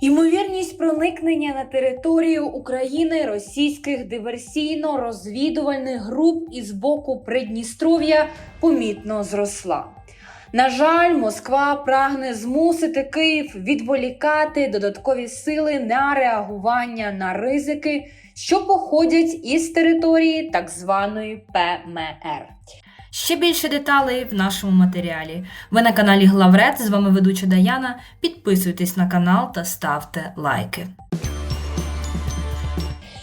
Ймовірність проникнення на територію України російських диверсійно-розвідувальних груп із боку Придністров'я помітно зросла. На жаль, Москва прагне змусити Київ відволікати додаткові сили на реагування на ризики, що походять із території так званої ПМР. Ще більше деталей в нашому матеріалі. Ви на каналі Главред. З вами ведуча Даяна. Підписуйтесь на канал та ставте лайки.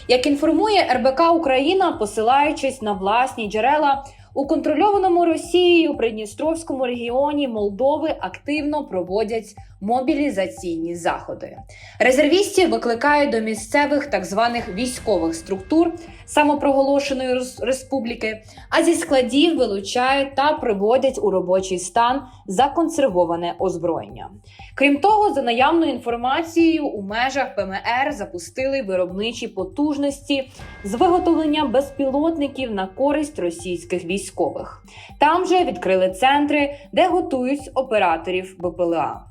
Як інформує РБК Україна, посилаючись на власні джерела, у контрольованому Росією Придністровському регіоні Молдови активно проводять мобілізаційні заходи. Резервістів викликають до місцевих так званих військових структур самопроголошеної республіки, а зі складів вилучають та приводять у робочий стан законсервоване озброєння. Крім того, за наявною інформацією, у межах ПМР запустили виробничі потужності з виготовлення безпілотників на користь російських військових. Там же відкрили центри, де готують операторів БПЛА.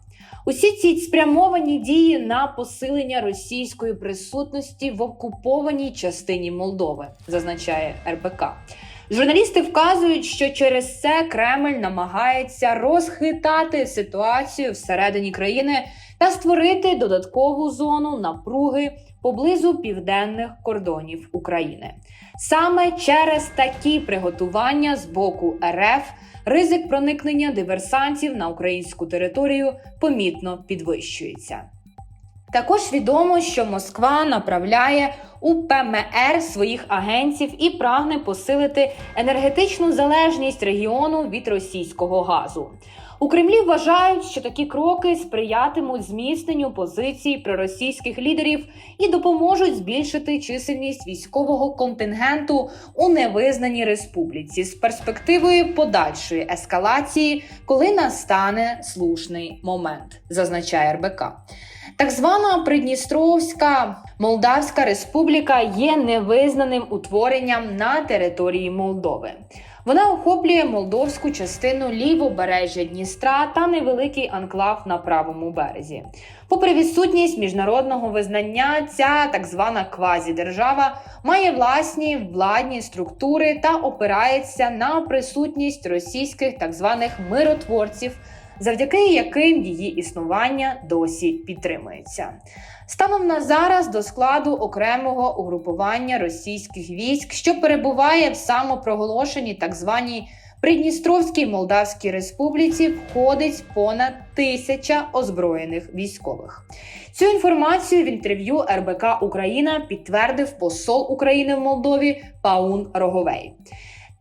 Усі ці спрямовані дії на посилення російської присутності в окупованій частині Молдови, зазначає РБК. Журналісти вказують, що через це Кремль намагається розхитати ситуацію всередині країни та створити додаткову зону напруги поблизу південних кордонів України. Саме через такі приготування з боку РФ ризик проникнення диверсантів на українську територію помітно підвищується. Також відомо, що Москва направляє у ПМР своїх агентів і прагне посилити енергетичну залежність регіону від російського газу. У Кремлі вважають, що такі кроки сприятимуть зміцненню позицій проросійських лідерів і допоможуть збільшити чисельність військового контингенту у невизнаній республіці з перспективою подальшої ескалації, коли настане слушний момент, зазначає РБК. Так звана Придністровська Молдавська Республіка є невизнаним утворенням на території Молдови. Вона охоплює молдовську частину лівобережжя Дністра та невеликий анклав на правому березі. Попри відсутність міжнародного визнання, ця так звана квазідержава має власні владні структури та опирається на присутність російських так званих миротворців, завдяки яким її існування досі підтримується. Станом на зараз до складу окремого угрупування російських військ, що перебуває в самопроголошеній так званій Придністровській Молдавській Республіці, входить понад тисяча озброєних військових. Цю інформацію в інтерв'ю РБК Україна підтвердив посол України в Молдові Паун Роговей.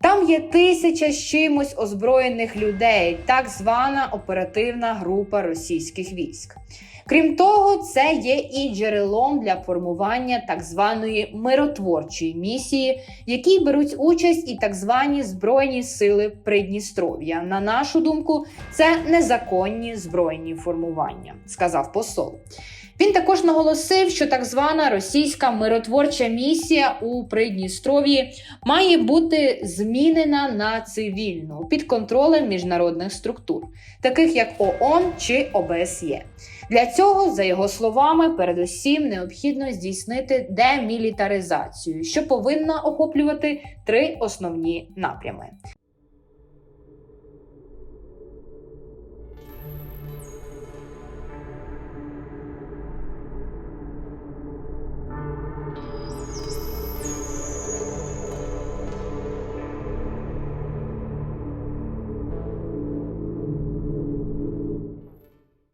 Там є тисяча з чимось озброєних людей, так звана оперативна група російських військ. Крім того, це є і джерелом для формування так званої миротворчої місії, в якій беруть участь і так звані збройні сили Придністров'я. На нашу думку, це незаконні збройні формування, сказав посол. Він також наголосив, що так звана російська миротворча місія у Придністров'ї має бути змінена на цивільну під контролем міжнародних структур, таких як ООН чи ОБСЄ. Для цього, за його словами, передусім необхідно здійснити демілітаризацію, що повинна охоплювати три основні напрями: